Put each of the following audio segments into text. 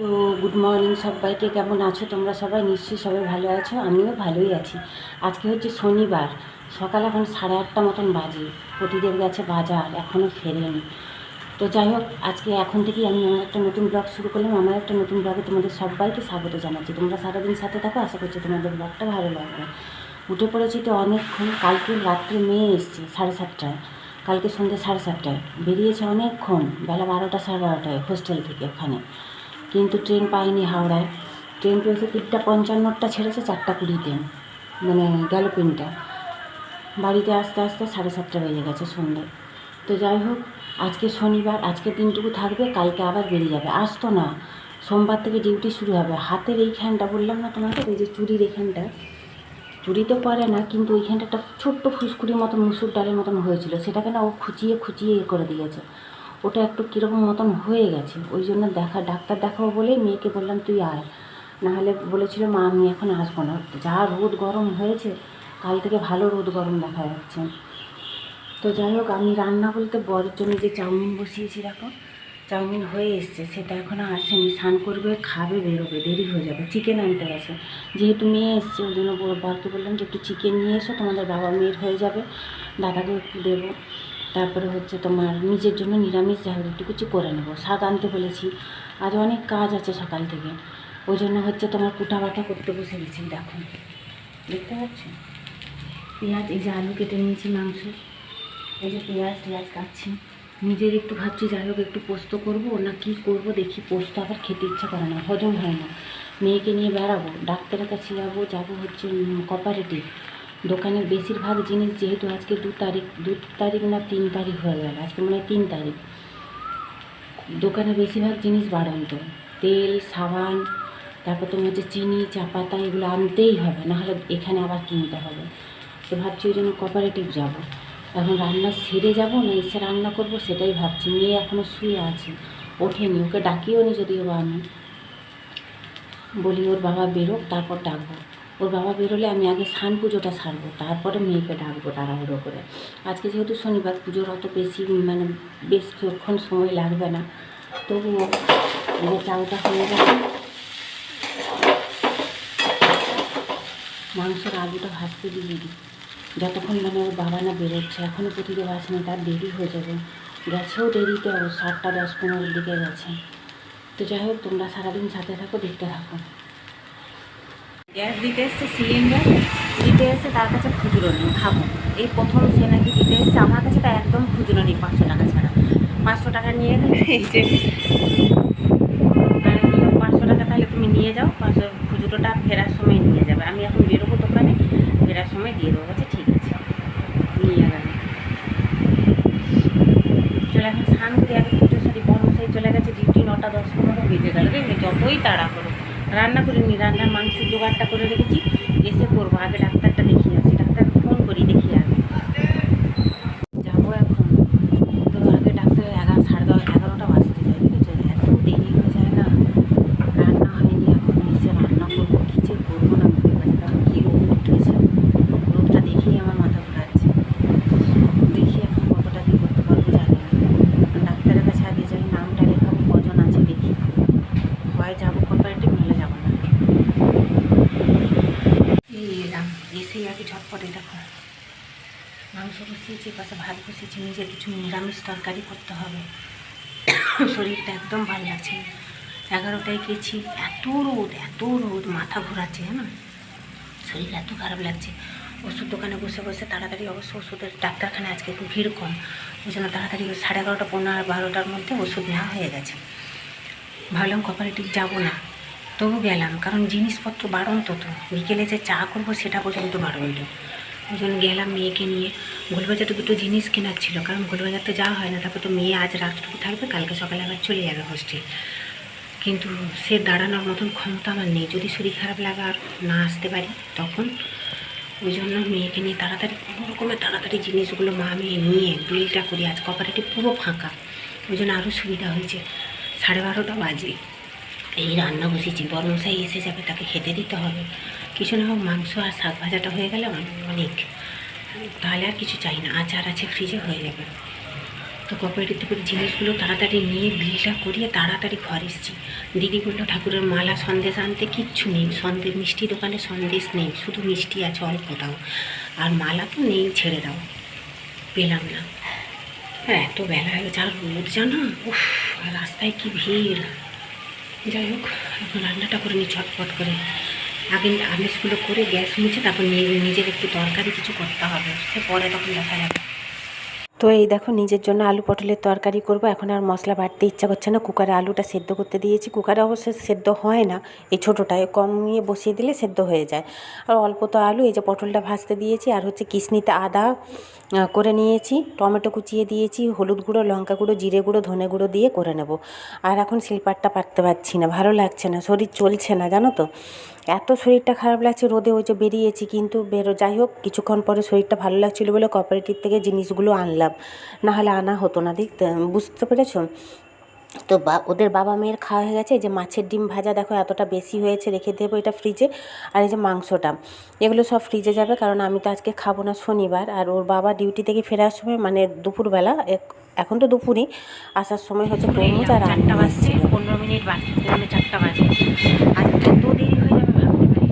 তো good morning সবাইকে, কেমন আছো তোমরা সবাই? নিশ্চয়ই সবাই ভালো আছো, আমিও ভালোই আছি। আজকে হচ্ছে শনিবার, সকাল এখন সাড়ে আটটা মতন বাজে প্রতিদেব গেছে বাজার এখনও ফেরেনি। তো যাই হোক, আজকে এখন থেকেই আমি আমার একটা নতুন ব্লগ শুরু করলাম, আমার একটা নতুন ব্লগে তোমাদের সবাইকে স্বাগত জানাচ্ছি। তোমরা সারাদিন সাথে থাকো, আশা করছি তোমাদের ব্লগটা ভালো লাগবে। উঠে পড়েছি তো অনেকক্ষণ, কালকে রাত্রে মেয়ে এসছে সাড়ে সাতটায়, কালকে সন্ধ্যে সাড়ে সাতটায়, বেরিয়েছে অনেকক্ষণ, বেলা বারোটা সাড়ে বারোটায় হোস্টেল থেকে ওখানে। কিন্তু ট্রেন পাইনি হাওড়ায়। ট্রেন পেয়েছে তিনটা পঞ্চান্নটা, ছেড়েছে চারটা কুড়িতে মানে গেল পিনটা বাড়িতে আসতে আসতে সাড়ে সাতটা বেজে গেছে সন্ধ্যে। তো যাই হোক, আজকে শনিবার, আজকে দিনটুকু থাকবে, কালকে আবার বেরিয়ে যাবে। আসতো না, সোমবার থেকে ডিউটি শুরু হবে। হাতের এইখানটা বললাম না তোমাকে এই যে চুরির এখানটা। চুরি তো পরে না, কিন্তু ওইখানটা একটা ছোট্ট ফুসকুড়ির মতন মুসুর ডালের মতন হয়েছিল। সেটাকে না ও খুঁচিয়ে খুঁচিয়ে করে দিয়েছে। ওটা একটু কীরকম মতন হয়ে গেছে। ওই জন্য দেখা, ডাক্তার দেখাবো বলেই মেয়েকে বললাম, তুই আয়। নাহলে বলেছিল, মা, আমি এখন আসব না। যা রোদ গরম হয়েছে, কাল থেকে ভালো রোদ গরম দেখা যাচ্ছে। তো যাই হোক, আমি রান্না বলতে বরের জন্য যে চাউমিন বসিয়েছি, দেখো, চাউমিন হয়ে এসছে, সেটা এখনও আসেনি। স্নান করবে, খাবে, বেরোবে, দেরি হয়ে যাবে, চিকেন আনতে গেছে। যেহেতু মেয়ে এসছে, ওই জন্য বরকে বললাম যে, একটু চিকেন নিয়ে এসো, তোমাদের বাবা মেয়ের হয়ে যাবে দাদাকে একটু দেবো। তারপরে হচ্ছে তোমার নিজের জন্য নিরামিষ যা একটু কিছু করে নেব। শাক আনতে বলেছি। আজ অনেক কাজ আছে সকাল থেকে। ওই জন্য হচ্ছে তোমার কুটা বাটা করতে বসে গেছি, দেখো। দেখতে পাচ্ছ? পেঁয়াজ, এই যে আলু কেটে নিয়েছি মাংস। এই যে পেঁয়াজ টেয়াজ কাটছি। নিজের একটু ভাবছি, যাই হোক একটু পোস্ত করব না কি করব, দেখি পোস্ত আবার খেতে ইচ্ছা করে না, হজম হয় না। মেয়েকে নিয়ে বেড়াবো, ডাক্তারের কাছে যাব যাব হচ্ছে কোপারেটিভ দোকানের বেশিরভাগ জিনিস যেহেতু আজকে দু তারিখ দু তারিখ না তিন তারিখ হয়ে গেল, আজকে মনে হয় তিন তারিখ। দোকানে বেশিরভাগ জিনিস বাড়ন্ত। তেল, সাবান, তারপর তোমার হচ্ছে চিনি, চা পাতা, এগুলো আনতেই হবে নাহলে এখানে আবার কিনতে হবে। তো ভাবছি ওই জন্য কোপারেটিভ যাব। এখন রান্না সেরে যাব না এসে রান্না করব সেটাই ভাবছি। মেয়ে এখনও শুয়ে আছে, ওঠেনি, ওকে ডাকিও নি যদিও বা আমি। বলি, ওর বাবা বেরোক, তারপর ডাকবো। ওর বাবা বেরোলে আমি আগে স্নান পুজোটা সারবো, তারপরে মেয়েকে ডাকবো তাড়াহুড়ো করে। আজকে যেহেতু শনিবার, পুজোর অত বেশি মানে বেশ কিছুক্ষণ সময় লাগবে না। তবুও চাউটা হয়ে গেছে। মাংসের আলুটা ভাজতে দিয়ে দিই। যতক্ষণ মানে ওর বাবা না বেরোচ্ছে এখনও প্রতিদেব আসেনি তার দেরি হয়ে যাবে। গেছেও দেরিতে ও সাতটা, দশ, পনেরোর দিকে গেছে। তো যাই হোক, তোমরা সারাদিন সাথে থাকো, দেখতে থাকো। গ্যাস দিতে এসছে সিলিন্ডার দিতে এসে তার কাছে খুচরো নেই খাব এই প্রথম সে নাকি দিতে এসছে আমার কাছে তো একদম খুচরো নেই পাঁচশো টাকা ছাড়া। পাঁচশো টাকা নিয়ে গেলে এই যে। পাঁচশো টাকা তাহলে তুমি নিয়ে যাও পাঁচশো খুচরোটা ফেরার সময় নিয়ে যাবে। আমি এখন বেরোবো দোকানে ফেরার সময় দিয়ে দেবো। বলছে ঠিক আছে নিয়ে গেল চলে এখন স্নান করে আগে পুজো সারি বর্মশাই চলে গেছে ডিউটি নটা দশ পনেরো বেজে গেল। যতই তাড়া করো রান্না করিনি, রান্নার মাংসের জোগাড়টা করে রেখেছি, এসে করব, আগে ডাক্তারটা দেখিয়ে আসি ডাক্তারকে ফোন করি দেখিয়ে আগে যাব এখন তো আগে ডাক্তার এগারো সাড়ে দশ এগারোটা বাজতে যায় বুঝেছ এত দেরি হয়ে যায় না রান্না হয়নি এখন এসে রান্না করব কী যে করব না ভেবে পাচ্ছি কারণ কী রোদ উঠেছে রোদটা দেখেই আমার মাথা ঘোরাচ্ছে দেখি এখন কতটা কী করতে পারব জানি না ডাক্তারের কাছে আগে যাই নামটা লেখাবো কজন আছে দেখি হয় যাব কোপারেটিভ নাহলে যাব না এই এলাম এসেই আগে ঝটপটে দেখো মাংস বসিয়েছি পাশে ভাত বসেছি নিজের কিছু নিরামিষ তরকারি করতে হবে। শরীরটা একদম ভালো লাগছে এগারোটায় গেছি, এত রোদ এত রোদ, মাথা ঘোরাচ্ছে, জানো? শরীর এত খারাপ লাগছে। ওষুধ দোকানে বসে বসে তাড়াতাড়ি অবশ্য ওষুধের ডাক্তারখানে আজকে একটু ভিড় কম। ওই জন্য তাড়াতাড়ি সাড়ে এগারোটা, পনেরো বারোটার মধ্যে ওষুধ নেওয়া হয়ে গেছে। ভাবলাম কোপারেটিভ যাব না। তবু গেলাম, কারণ জিনিসপত্র বাড়ন্ত তো। বিকেলে যে চা করব সেটা পর্যন্ত বাড়ন্ত ওই গেলাম মেয়েকে নিয়ে। গোলবাজারটা দুটো জিনিস কেনার ছিল, কারণ গোলবাজার তো যাওয়া হয় না, তারপর তো মেয়ে আজ রাতটুকু থাকবে, কালকে সকালে আবার চলে যাবে হোস্টেল কিন্তু সে দাঁড়ানোর মতন ক্ষমতা আমার নেই। যদি শরীর খারাপ লাগে আর না আসতে পারি, তখন ওই জন্য মেয়েকে নিয়ে তাড়াতাড়ি, কোনো রকমের তাড়াতাড়ি জিনিসগুলো মা মেয়ে নিয়ে বিলটা করি। আজ কপারেটিভ পুরো ফাঁকা, ওই জন্য আরও সুবিধা হয়েছে। সাড়ে বারোটা বাজে এই রান্না বসেছি, বরমশাই এসে যাবে, তাকে খেতে দিতে হবে। কিছু না হোক, মাংস আর শাক ভাজাটা হয়ে গেলে অনেক। তাহলে আর কিছু চাই না, আচার আছে ফ্রিজে হয়ে যাবে। তো কোঅপারেটিভ থেকে জিনিসগুলো তাড়াতাড়ি নিয়ে বিলটা করিয়ে তাড়াতাড়ি ঘর এসেছি। দিদি বলল ঠাকুরের মালা, সন্দেশ আনতে কিচ্ছু নেই। সন্দেশ, মিষ্টি দোকানে সন্দেশ নেই, শুধু মিষ্টি আছে, অল্প দাও। আর মালা তো নেই, ছেড়ে দাও। পেলাম না। হ্যাঁ এত বেলা হয়ে গেছে। আর রোদ জানো? উফ রাস্তায় কি ভিড়। যাই হোক, এখন রান্নাটা করে নিই ছটপট করে। আগে আমিষগুলো করে গ্যাস মুছে তারপর নিজের একটু তরকারি কিছু করতে হবে। সে পরে তখন দেখা যাবে। তো এই দেখো, নিজের জন্য আলু পটলের তরকারি করব। এখন আর মশলা বাড়তে ইচ্ছা করছে না। কুকারে আলুটা সেদ্ধ করতে দিয়েছি। কুকারে অবশ্য সেদ্ধ হয় না, এই ছোটোটায়। কমিয়ে বসিয়ে দিলে সেদ্ধ হয়ে যায়। আর অল্প তো আলু, এই যে পটলটা ভাজতে দিয়েছি। আর হচ্ছে কিশনিতে আদা করে নিয়েছি। টমেটো কুচিয়ে দিয়েছি। হলুদ গুঁড়ো, লঙ্কা গুঁড়ো, জিরে গুঁড়ো, ধনে গুঁড়ো দিয়ে করে নেব। আর এখন শিলপাটটা পারতে পারছি না, ভালো লাগছে না, শরীর চলছে না, জানো তো। এত শরীরটা খারাপ লাগছে, রোদে ওই যে বেরিয়েছি। কিন্তু বেরো, যাই হোক, কিছুক্ষণ পরে শরীরটা ভালো লাগছিল বলে কোঅপারেটিভ থেকে জিনিসগুলো আনলাম। না হলে আনা হতো না, দেখতে, বুঝতে পেরেছ? তো বা, ওদের বাবা মেয়ের খাওয়া হয়ে গেছে যে মাছের ডিম ভাজা দেখো এতটা বেশি হয়েছে, রেখে দেবো এটা ফ্রিজে আর এই যে মাংসটা, এগুলো সব ফ্রিজে যাবে, কারণ আমি তো আজকে খাব না শনিবার। আর ওর বাবা ডিউটি থেকে ফেরার সময় মানে দুপুরবেলা এখন তো দুপুরই, আসার সময় হচ্ছে আর চারটা বাজছে, পনেরো মিনিট বাকি চারটা বাজে। আর এত হয়ে যাবে ভাবতে পারি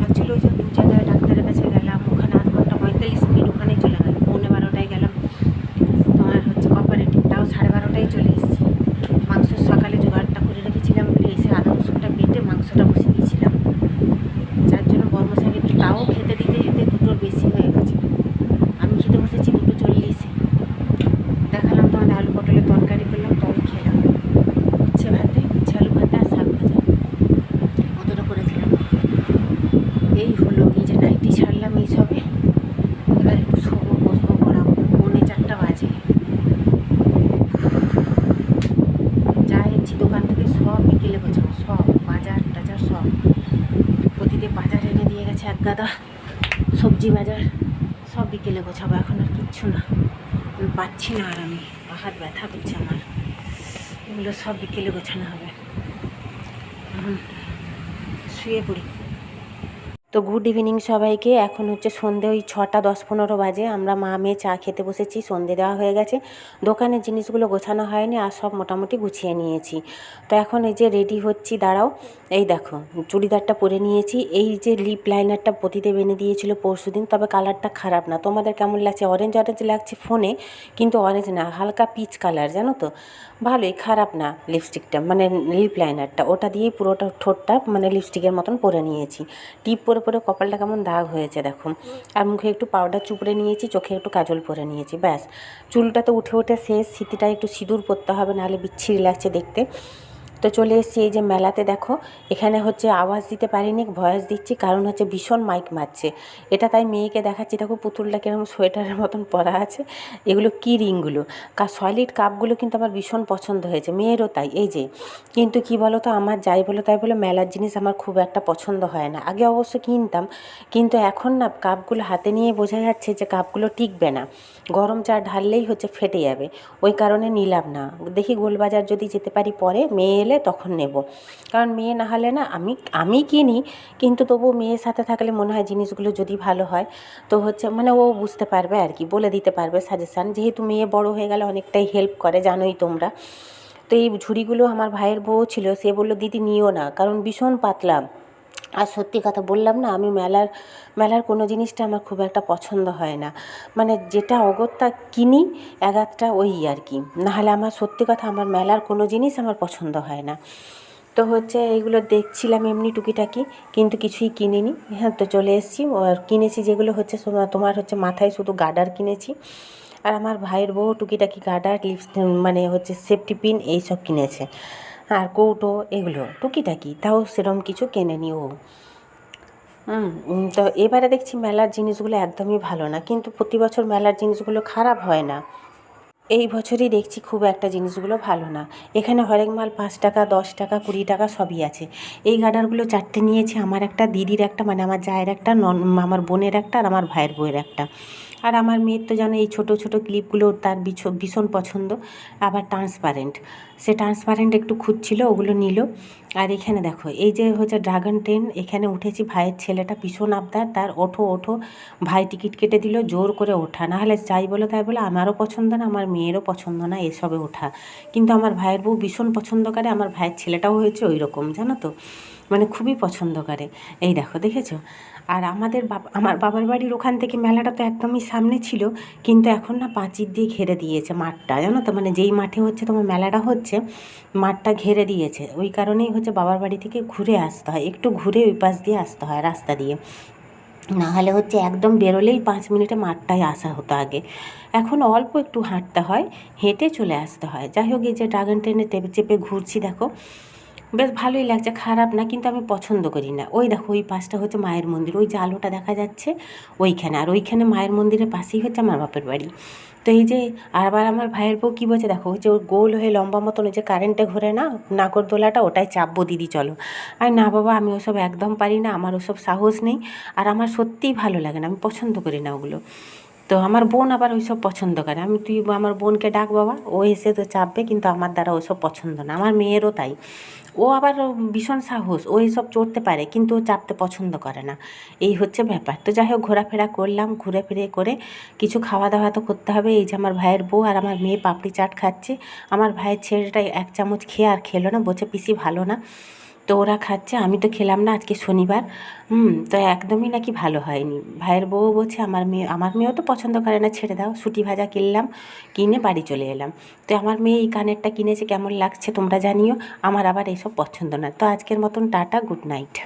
অ্যাকচুয়ালি ওই যে দু জায়গায় ডাক্তারের কাছে গেলাম ওখানে আধ ঘণ্টা পঁয়তাল্লিশ মিনিট ওখানেই চলে গেল পৌনে বারোটায় গেলাম তোমার হচ্ছে কোঅপারেটিভটাও সাড়ে বারোটায় চলে এসেছি মাংস সকালে জোগাড়টা করে রেখেছিলাম বলে এসে আদা রসুনটা বেটে মাংসটা বসিয়ে দিয়েছিলাম যার জন্য বর্মশাকে তাও খেতে দিতে দিতে দুটোর বেশি হয়ে গেছে আমি খেতে বসেছি দুটো চল্লিশে দেখালাম তোমাদের আলু পটলের তরকারি করলাম তবে খেলাম উচ্ছে ভাতে উচ্ছে আলু ভাতে আর শাক ভাজা অতটা করেছিলাম এই হলো নিজে নাইটি ছাড়লাম এই সবে এবার একটু শোবো বসবো পড়াবো পৌনে চারটা বাজে যা এনেছি দোকান থেকে সব বিকেলে গোছানো সব বাজার টাজার সব প্রতিদিন বাজার এনে গাদা সবজি বাজার, সব বিকেলে গোছাবো, এখন আর কিচ্ছু না। পাচ্ছি না আর আমি হাত ব্যথা করছে আমার। এগুলো সব বিকেলে গোছানো হবে। শুয়ে পড়ি। তো গুড ইভিনিং সবাইকে। এখন হচ্ছে সন্ধে, ওই ছটা দশ পনেরো বাজে। আমরা মা, মেয়ে চা খেতে বসেছি, সন্ধে দেওয়া হয়ে গেছে। দোকানের জিনিসগুলো গোছানো হয়নি, আর সব মোটামুটি গুছিয়ে নিয়েছি। তো এখন এই যে রেডি হচ্ছি, দাঁড়াও। এই দেখো, চুড়িদারটা পরে নিয়েছি। এই যে লিপ লাইনারটা প্রতিদেব এনে দিয়েছিল পরশু দিন, তবে কালারটা খারাপ না। তোমাদের কেমন লাগছে? অরেঞ্জ অরেঞ্জ লাগছে ফোনে কিন্তু অরেঞ্জ না, হালকা পিচ কালার জানো তো? ভালোই, খারাপ না লিপস্টিকটা মানে লিপ লাইনারটা ওটা দিয়েই পুরোটা ঠোঁটটা মানে লিপস্টিকের মতন পরে নিয়েছি। টিপ পরে পরে কপালটা কেমন দাগ হয়েছে দেখো আর মুখে একটু পাউডার চুপড়ে নিয়েছি, চোখে একটু কাজল পরে নিয়েছি, ব্যাস। চুলটা তো উঠে উঠে শেষ স্মৃতিটা একটু সিঁদুর পরতে হবে, নাহলে বিচ্ছিরি লাগছে দেখতে। তো চলে এসেছি এই যে মেলাতে, দেখো। এখানে হচ্ছে আওয়াজ দিতে পারিনি, ভয়েস দিচ্ছি, কারণ হচ্ছে ভীষণ মাইক মারছে। এটা তাই মেয়েকে দেখাচ্ছি, দেখো পুতুলটা কীরকম সোয়েটারের মতন পরা আছে। এগুলো কি রিংগুলো? কা, সলিড কাপগুলো কিন্তু আমার ভীষণ পছন্দ হয়েছে, মেয়েরও তাই, এই যে। কিন্তু কি বলো তো আমার যাই বলো তাই বলো, মেলার জিনিস আমার খুব একটা পছন্দ হয় না। আগে অবশ্য কিনতাম, কিন্তু এখন না কাপগুলো হাতে নিয়ে বোঝা যাচ্ছে যে কাপগুলো টিকবে না। গরম চা ঢাললেই হচ্ছে ফেটে যাবে। ওই কারণে নিলাম না। দেখি গোলবাজার যদি যেতে পারি পরে, মেয়ে এলে তখন নেব। কারণ মেয়ে না হলে না আমি আমি কিনি, কিন্তু তবু মেয়ের সাথে থাকলে মনে হয় জিনিসগুলো যদি ভালো হয়, তো হচ্ছে মানে ও বুঝতে পারবে আর কি, বলে দিতে পারবে সাজেশান যেহেতু মেয়ে বড় হয়ে গেলে অনেকটাই হেল্প করে, জানোই তোমরা। তো এই ঝুড়িগুলো আমার ভাইয়ের বউ ছিল, সে বলল, দিদি, নিও না। কারণ ভীষণ পাতলা। আর সত্যি কথা বললাম না, আমি মেলার মেলার কোনো জিনিসটা আমার খুব একটা পছন্দ হয় না। মানে যেটা অগত্যা কিনি এগাতটা ওই আর কি। নাহলে আমার সত্যি কথা আমার মেলার কোনো জিনিস আমার পছন্দ হয় না। তো হচ্ছে এইগুলো দেখছিলাম এমনি টুকিটাকি, কিন্তু কিছুই কিনিনি। হ্যাঁ তো চলে এসেছি। আর কিনেছি যেগুলো হচ্ছে তোমার হচ্ছে মাথায় শুধু গার্ডার কিনেছি। আর আমার ভাইয়ের বউ টুকিটাকি গার্ডার লিপস মানে হচ্ছে সেফটি পিন, এইসব কিনেছে। আর কৌটো এগুলো, টুকিটাকি, তাও সেরম কিছু কেনেনি ও। হুম তো এবারে দেখছি মেলার জিনিসগুলো একদমই ভালো না, কিন্তু প্রতি বছর মেলার জিনিসগুলো খারাপ হয় না। এই বছরই দেখছি খুব একটা জিনিসগুলো ভালো না। এখানে হরেক মাল পাঁচ টাকা, দশ টাকা, কুড়ি টাকা সবই আছে। এই গার্ডারগুলো চারটে নিয়েছি, আমার একটা দিদির একটা মানে আমার জায়ের একটা, নন, আমার বোনের একটা আর আমার ভাইয়ের বউয়ের একটা। আর আমার মেয়ের তো জানো এই ছোটো ছোটো ক্লিপগুলো তার ভীষণ পছন্দ, আবার ট্রান্সপারেন্ট। সে ট্রান্সপারেন্ট একটু খুঁজছিল, ওগুলো নিল। আর এখানে দেখো, এই যে হচ্ছে ড্রাগন ট্রেন এখানে উঠেছি ভাইয়ের ছেলেটা ভীষণ আবদার, তার ওঠো ওঠো। ভাই টিকিট কেটে দিল, জোর করে ওঠা। না হলে যাই বলো তাই বলো, আমারও পছন্দ না, আমার মেয়েরও পছন্দ না, এসবে ওঠা। কিন্তু আমার ভাইয়ের বউ ভীষণ পছন্দ করে, আমার ভাইয়ের ছেলেটাও হয়েছে ওই রকম জানো তো? মানে খুবই পছন্দ করে। এই দেখো, দেখেছ? আর আমাদের বাবা আমার বাবার বাড়ির ওখান থেকে মেলাটা তো একদমই সামনে ছিল, কিন্তু এখন না পাঁচির দিয়ে ঘিরে দিয়েছে মাঠটা, জানো তো? মানে যেই মাঠে হচ্ছে তোমার মেলাটা হচ্ছে, মাঠটা ঘিরে দিয়েছে। ওই কারণেই হচ্ছে বাবার বাড়ি থেকে ঘুরে আসতে হয়, একটু ঘুরে ওই পাশ দিয়ে আসতে হয় রাস্তা দিয়ে। না হলে হচ্ছে একদম বেরোলেই পাঁচ মিনিটে মাঠটায় আসা হতো আগে। এখন অল্প একটু হাঁটতে হয়, হেঁটে চলে আসতে হয়। যাই হোক, এই যে ড্রাগন ট্রেনে চেপে ঘুরছি, দেখো। বেশ ভালোই লাগছে, খারাপ না, কিন্তু আমি পছন্দ করি না। ওই দেখো, ওই পাশটা হচ্ছে মায়ের মন্দির, ওই যে আলোটা দেখা যাচ্ছে ওইখানে, আর ওইখানে মায়ের মন্দিরের পাশেই হচ্ছে আমার বাপের বাড়ি। তো এই যে আবার আমার ভাইয়ের বউ কী বলছে দেখো, যে ওর গোল হয়ে লম্বা মতন ওই যে কারেন্টে ঘোরে না, নাগরদোলাটা, ওটাই চাপবো দিদি চলো। আর না বাবা, আমি ওসব একদম পারি না, আমার ওসব সাহস নেই, আর আমার সত্যিই ভালো লাগে না, আমি পছন্দ করি না ওগুলো। তো আমার বোন আবার ওইসব পছন্দ করে। আমি তুই আমার বোনকে ডাক বাবা, ও এসে তো চাপবে, কিন্তু আমার দ্বারা ওসব পছন্দ না। আমার মেয়েরও তাই। ও আবার ভীষণ সাহস, ও এসব চড়তে পারে, কিন্তু ও চাপতে পছন্দ করে না। এই হচ্ছে ব্যাপার। তো যাই হোক, ঘোরাফেরা করলাম ঘুরে ফিরে করে কিছু খাওয়া দাওয়া তো করতে হবে। এই যে আমার ভাইয়ের বউ আর আমার মেয়ে পাপড়ি চাট খাচ্ছে। আমার ভাইয়ের ছেলেটা এক চামচ খেয়ে আর খেলো না, বলছে পিসি ভালো না। তো ওরা খাচ্ছে, আমি তো খেলাম না আজকে শনিবার। হুম, তো একদমই নাকি ভালো হয়নি। ভাইয়ের বউ বলছে, আমার মেয়ে, আমার মেয়েও তো পছন্দ করে না, ছেড়ে দাও, সুটি ভাজা কিনলাম, কিনে বাড়ি চলে এলাম। তো আমার মেয়ে এই কানেরটা কিনেছে, কেমন লাগছে তোমরা জানিও, আমার আবার এইসব পছন্দ না। তো আজকের মতন টাটা, গুড নাইট।